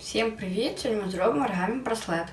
Всім привіт! Сьогодні ми зробимо оригамі браслет.